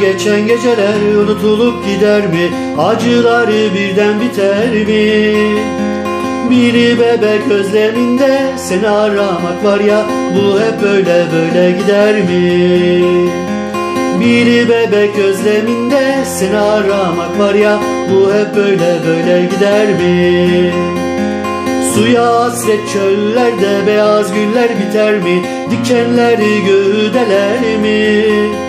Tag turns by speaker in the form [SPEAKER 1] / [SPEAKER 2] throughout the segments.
[SPEAKER 1] geçen geceler unutulup gider mi? Acıları birden biter mi? Biri bebek özleminde seni aramak var ya Bu hep böyle böyle gider mi? Biri bebek özleminde seni aramak var ya Bu hep böyle böyle gider mi? Suya hasret çöllerde beyaz güller biter mi? Dikenleri göğdeler mi?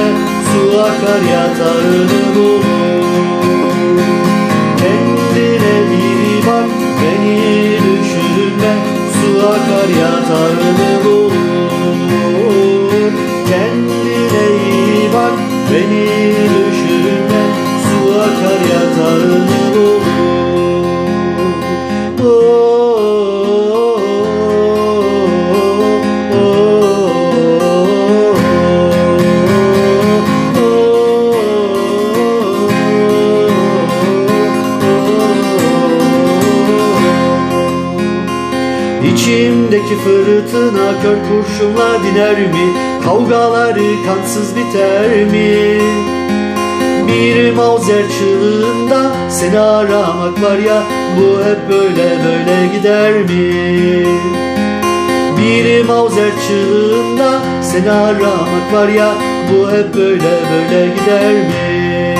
[SPEAKER 1] akar yatağını bulur. Kendine iyi bak beni düşünme. Su akar yatağını bulur. Kendine iyi bak beni düşünme. Su akar yatağını İçimdeki fırtına kör kurşunla diner mi? Kavgaları kansız biter mi? Bir mauzer çığlığında seni aramak var ya Bu hep böyle böyle gider mi? Bir mauzer çığlığında seni aramak var ya Bu hep böyle böyle gider mi?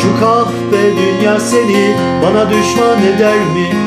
[SPEAKER 1] Şu kahpe dünya seni bana düşman eder mi?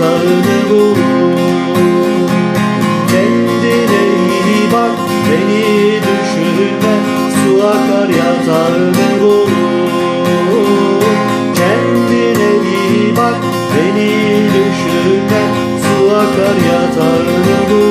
[SPEAKER 1] akar yatağını bulur Kendine iyi bak beni düşünme Su akar yatağını bulur Kendine iyi bak beni düşünme Su akar yatağını bulur